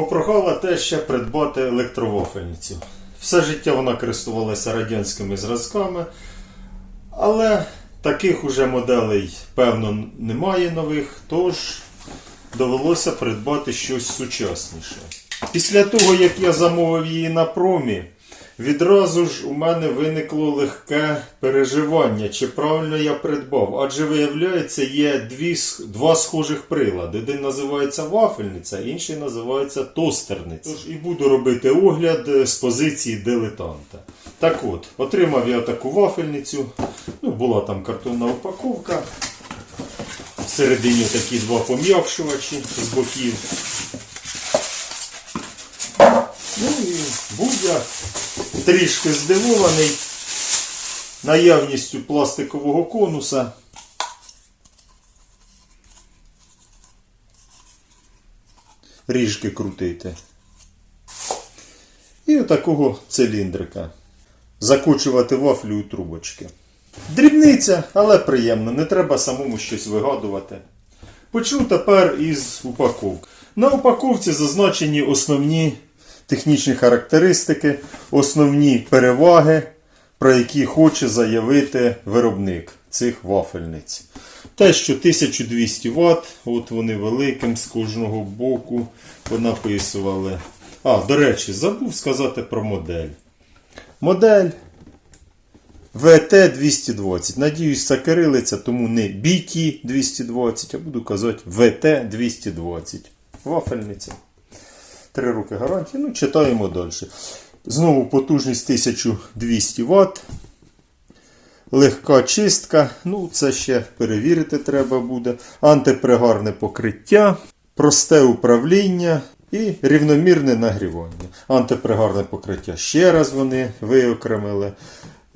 Попрохала теж ще придбати електровофельницю. Все життя вона користувалася радянськими зразками, але таких уже моделей, певно, немає нових, тож довелося придбати щось сучасніше. Після того, як я замовив її на промі, відразу ж у мене виникло легке переживання, чи правильно я придбав. Адже виявляється, є дві, два схожих прилади. Один називається вафельниця, інший називається тостерниця. Тож і буду робити огляд е, з позиції дилетанта. Так от, отримав я таку вафельницю. Ну, була там картонна упаковка. Всередині такі два пом'якшувачі з боків. Ну і був я трішки здивований наявністю пластикового конуса. Ріжки крутити. І отакого циліндрика. Закочувати вафлю у трубочки. Дрібниця, але приємно, не треба самому щось вигадувати. Почну тепер із упаковки. На упаковці зазначені основні технічні характеристики, основні переваги, про які хоче заявити виробник цих вафельниць. Те, що 1200 Вт, от вони великим з кожного боку понаписували. А, до речі, забув сказати про модель. Модель VT220. Надіюсь, це кирилиця, тому не BT220, а буду казати VT220. Вафельниця. Три роки гарантії. Ну, читаємо далі. Знову потужність 1200 Вт. Легка чистка. Ну, це ще перевірити треба буде. Антипригарне покриття, просте управління і рівномірне нагрівання. Антипригарне покриття ще раз вони виокремили.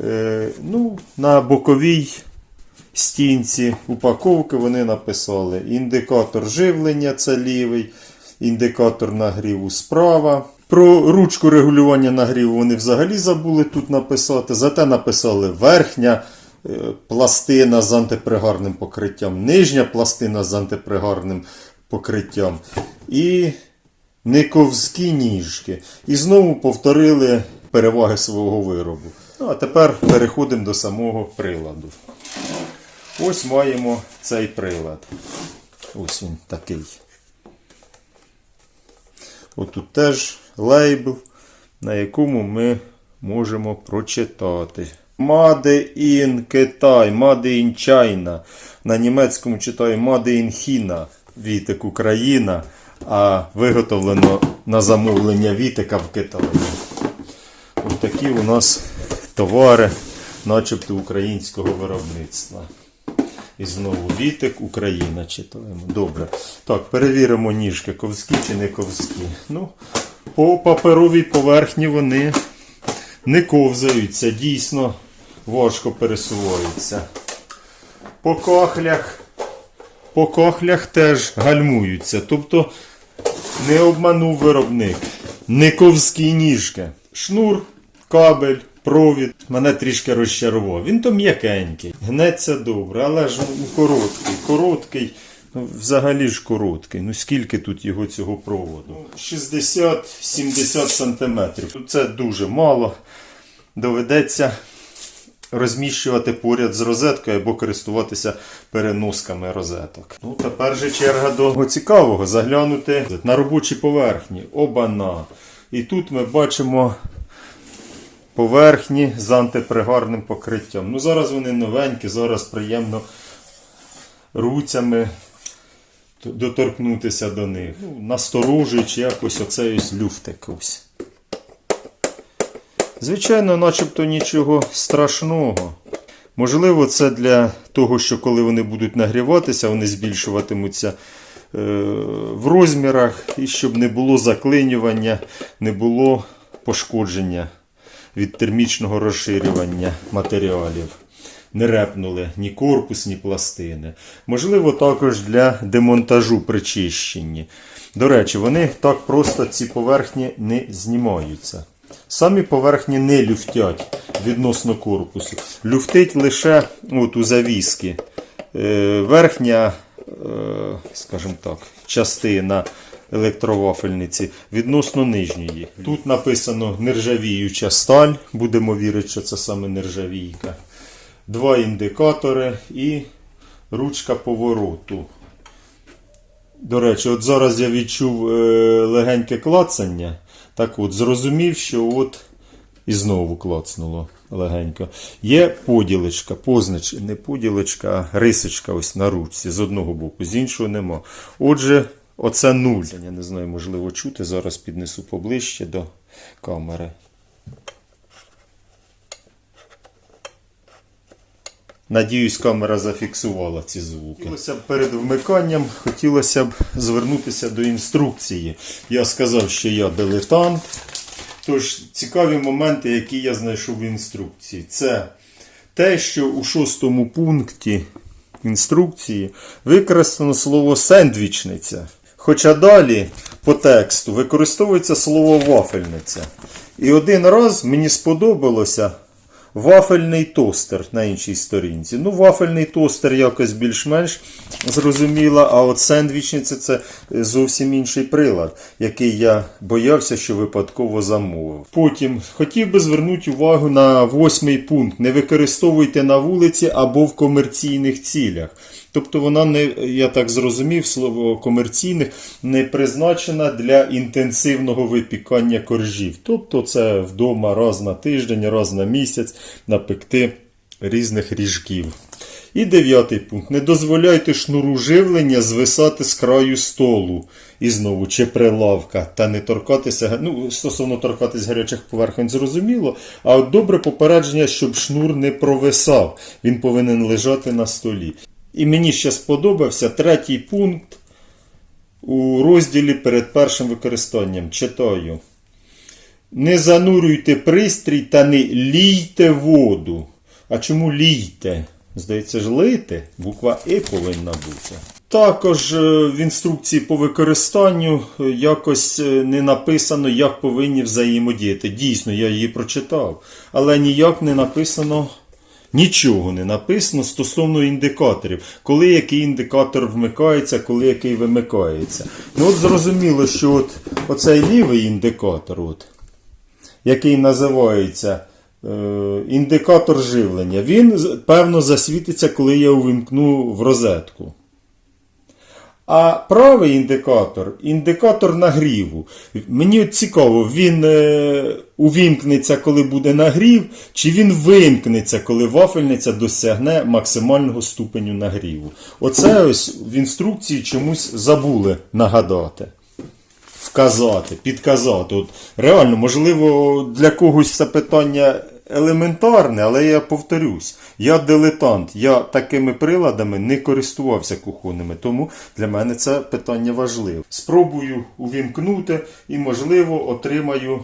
Е, ну, на боковій стінці упаковки вони написали індикатор живлення це лівий, індикатор нагріву справа. Про ручку регулювання нагріву вони взагалі забули тут написати. Зате написали верхня е, пластина з антипригарним покриттям, нижня пластина з антипригарним покриттям. І Никовські ніжки. І знову повторили переваги свого виробу. Ну, а тепер переходимо до самого приладу. Ось маємо цей прилад. Ось він такий. Отут теж лейбл, на якому ми можемо прочитати. Made in Китай, Made in China. На німецькому читаю Made in China. Вітик Україна, а виготовлено на замовлення Вітика в Китаї. Ось такі у нас товари, начебто українського виробництва. І знову Вітик, Україна читаємо. Добре. Так, перевіримо ніжки, ковські чи не ковські. Ну, по паперовій поверхні вони не ковзаються, дійсно важко пересуваються. По кахлях, по кахлях теж гальмуються. Тобто не обманув виробник. Не ковські ніжки. Шнур, кабель, провід. Мене трішки розчарував. Він то м'якенький, гнеться добре, але ж ну, короткий. Короткий, ну, взагалі ж короткий. Ну скільки тут його цього проводу? 60-70 сантиметрів. Це дуже мало. Доведеться розміщувати поряд з розеткою або користуватися переносками розеток. Ну, тепер же черга до цікавого заглянути на робочі поверхні. Обана. І тут ми бачимо поверхні з антипригарним покриттям. Ну, зараз вони новенькі, зараз приємно руцями доторкнутися до них. Ну, насторожуючи якось оцей ось люфтик. Ось. Звичайно, начебто нічого страшного. Можливо, це для того, що коли вони будуть нагріватися, вони збільшуватимуться е, в розмірах, і щоб не було заклинювання, не було пошкодження від термічного розширювання матеріалів. Не репнули ні корпус, ні пластини. Можливо, також для демонтажу при чищенні. До речі, вони так просто ці поверхні не знімаються. Самі поверхні не люфтять відносно корпусу. Люфтить лише от у завіски. Е, верхня, е, скажімо так, частина електровафельниці відносно нижньої. Тут написано нержавіюча сталь, будемо вірити, що це саме нержавійка. Два індикатори і ручка повороту. До речі, от зараз я відчув е, легеньке клацання. Так от, зрозумів, що от і знову клацнуло легенько. Є поділочка, познач, не поділочка, а рисочка ось на ручці з одного боку, з іншого нема. Отже, оце нуль. Я не знаю, можливо, чути. Зараз піднесу поближче до камери. Надіюсь, камера зафіксувала ці звуки. Хотілося б перед вмиканням хотілося б звернутися до інструкції. Я сказав, що я дилетант. Тож цікаві моменти, які я знайшов в інструкції. Це те, що у шостому пункті інструкції використано слово сендвічниця. Хоча далі по тексту використовується слово вафельниця. І один раз мені сподобалося вафельний тостер на іншій сторінці. Ну, вафельний тостер якось більш-менш зрозуміло, а от сендвічниця це зовсім інший прилад, який я боявся, що випадково замовив. Потім хотів би звернути увагу на восьмий пункт: не використовуйте на вулиці або в комерційних цілях. Тобто вона не, я так зрозумів, слово комерційних не призначена для інтенсивного випікання коржів. Тобто це вдома раз на тиждень, раз на місяць напекти різних ріжків. І дев'ятий пункт. Не дозволяйте шнуру живлення звисати з краю столу. І знову, чи прилавка, та не торкатися. Ну, стосовно торкатись гарячих поверхонь, зрозуміло. А от добре попередження, щоб шнур не провисав. Він повинен лежати на столі. І мені ще сподобався третій пункт у розділі перед першим використанням. Читаю. Не занурюйте пристрій та не лійте воду. А чому лійте? Здається ж, лити. Буква І повинна бути. Також е, в інструкції по використанню е, якось е, не написано, як повинні взаємодіяти. Дійсно, я її прочитав. Але ніяк не написано. Нічого не написано стосовно індикаторів, коли який індикатор вмикається, коли який вимикається. Ну от зрозуміло, що от оцей лівий індикатор, от, який називається е, індикатор живлення, він певно засвітиться, коли я увімкну в розетку. А правий індикатор індикатор нагріву. Мені цікаво, він е, увімкнеться, коли буде нагрів, чи він вимкнеться, коли вафельниця досягне максимального ступеню нагріву. Оце ось в інструкції чомусь забули нагадати. Вказати, підказати. От, реально, можливо, для когось це питання елементарне, але я повторюсь, я дилетант, я такими приладами не користувався кухонними, тому для мене це питання важливе. Спробую увімкнути і, можливо, отримаю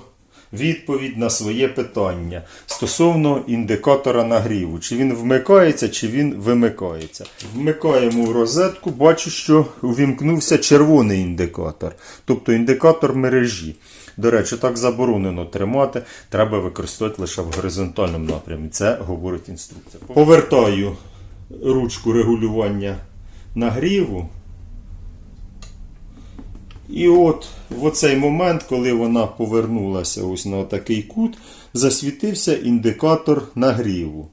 відповідь на своє питання стосовно індикатора нагріву. Чи він вмикається, чи він вимикається. Вмикаємо в розетку, бачу, що увімкнувся червоний індикатор, тобто індикатор мережі. До речі, так заборонено тримати, треба використовувати лише в горизонтальному напрямі. Це говорить інструкція. Повертаю ручку регулювання нагріву. І от в оцей момент, коли вона повернулася ось на такий кут, засвітився індикатор нагріву.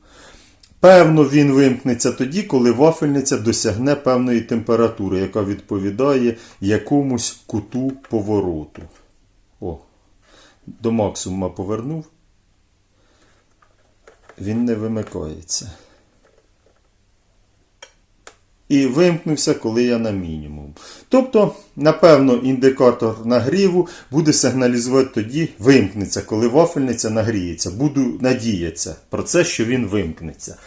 Певно, він вимкнеться тоді, коли вафельниця досягне певної температури, яка відповідає якомусь куту повороту. До максимума повернув. Він не вимикається. І вимкнувся, коли я на мінімум. Тобто, напевно, індикатор нагріву буде сигналізувати тоді, вимкнеться, коли вафельниця нагріється. Буду надіятися про це, що він вимкнеться.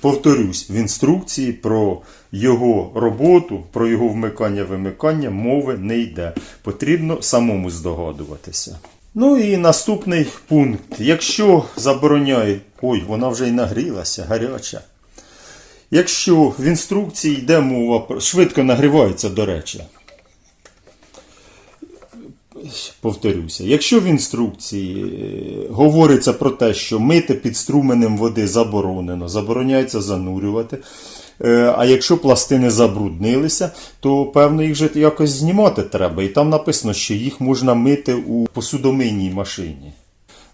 Повторюсь, в інструкції про його роботу, про його вмикання-вимикання мови не йде. Потрібно самому здогадуватися. Ну і наступний пункт. Якщо забороняють. Ой, вона вже й нагрілася, гаряча. Якщо в інструкції йде мова. Швидко нагрівається, до речі. Повторюся, якщо в інструкції е, говориться про те, що мити під струменем води заборонено, забороняється занурювати, А якщо пластини забруднилися, то певно їх же якось знімати треба. І там написано, що їх можна мити у посудомийній машині.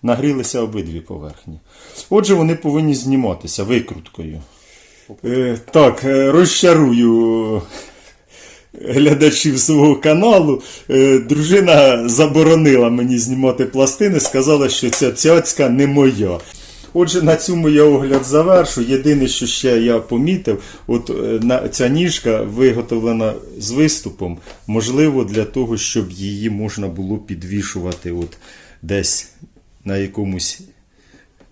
Нагрілися обидві поверхні. Отже, вони повинні зніматися викруткою. Е, так, е, розчарую глядачів свого каналу. Е, дружина заборонила мені знімати пластини, сказала, що ця цяцька не моя. Отже, на цьому я огляд завершу. Єдине, що ще я помітив, от е, на, ця ніжка виготовлена з виступом, можливо, для того, щоб її можна було підвішувати от десь на якомусь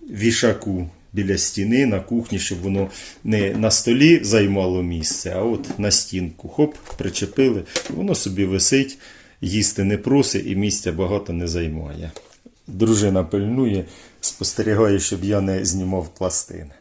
вішаку біля стіни на кухні, щоб воно не на столі займало місце, а от на стінку. Хоп, причепили, воно собі висить, їсти не просить і місця багато не займає. Дружина пильнує, спостерігає, щоб я не знімав пластини.